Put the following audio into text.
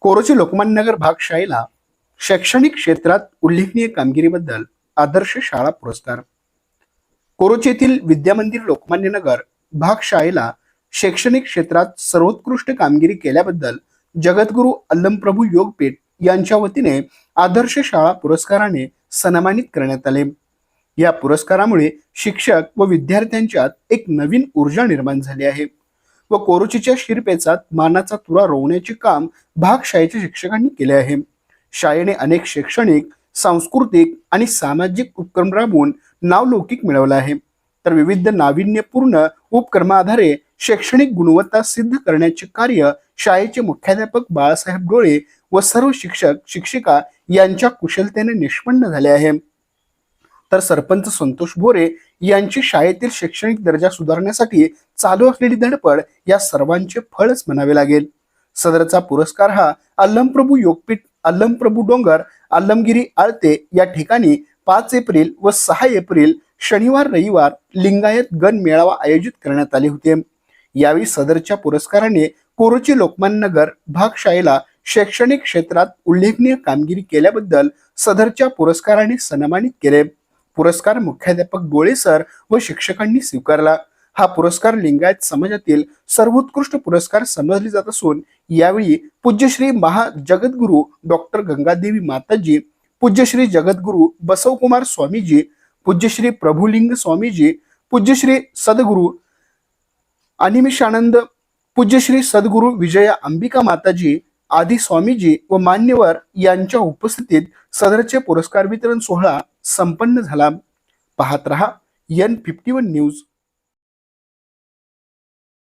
कोरोची लोकमान्यनगर भागशाळेला शैक्षणिक क्षेत्रात उल्लेखनीय कामगिरीबद्दल आदर्श शाळा पुरस्कार. कोरोची येथील विद्यामंदिर लोकमान्यनगर भागशाळेला शैक्षणिक क्षेत्रात सर्वोत्कृष्ट कामगिरी केल्याबद्दल जगद्गुरू अल्लमप्रभू योगपीठ यांच्या वतीने आदर्श शाळा पुरस्काराने सन्मानित करण्यात आले. या पुरस्कारामुळे शिक्षक व विद्यार्थ्यांच्यात एक नवीन ऊर्जा निर्माण झाली आहे. व कोरोचीच्या शिरपेचात मानाचा तुरा रोवण्याचे काम भागशाळेच्या शिक्षकांनी केले आहे. शाळेने अनेक शैक्षणिक सांस्कृतिक आणि सामाजिक उपक्रम राबवून नावलौकिक मिळवला आहे. तर विविध नाविन्यपूर्ण उपक्रमाआधारे शैक्षणिक गुणवत्ता सिद्ध करण्याचे कार्य शाळेचे मुख्याध्यापक बाळासाहेब डोळे व सर्व शिक्षक शिक्षिका यांच्या कुशलतेने निष्पन्न झाले आहे. तर सरपंच संतोष भोरे यांची शाळेतील शैक्षणिक दर्जा सुधारण्यासाठी चालू असलेली धडपड या सर्वांचे फळच म्हणावे लागेल. सदरचा पुरस्कार हा अल्लमप्रभू योगपीठ अल्लमप्रभू डोंगर अल्लमगिरी आळते या ठिकाणी पाच एप्रिल व सहा एप्रिल शनिवार रविवार लिंगायत गण मेळावा आयोजित करण्यात आले होते. यावेळी सदरच्या पुरस्काराने कोरोची लोकमान्यनगर भागशाळेला शैक्षणिक क्षेत्रात उल्लेखनीय कामगिरी केल्याबद्दल सदरच्या पुरस्काराने सन्मानित केले. पुरस्कार मुख्याध्यापक डोळे सर व शिक्षकांनी स्वीकारला. हा पुरस्कार लिंगायत समाजातील सर्वोत्कृष्ट पुरस्कार समजले जात असून यावेळी पूज्यश्री महा जगद्गुरु डॉक्टर गंगादेवी माताजी पूज्यश्री जगद्गुरु बसवकुमार स्वामीजी पूज्यश्री प्रभुलिंग स्वामीजी पूज्यश्री सद्गुरु अनिमिषानंद पूज्यश्री सद्गुरु विजया अंबिका माताजी आदी स्वामीजी व मान्यवर यांच्या उपस्थितीत सदरचे पुरस्कार वितरण सोहळा संपन्न झाला. पाहत रहा एन फिफ्टी वन न्यूज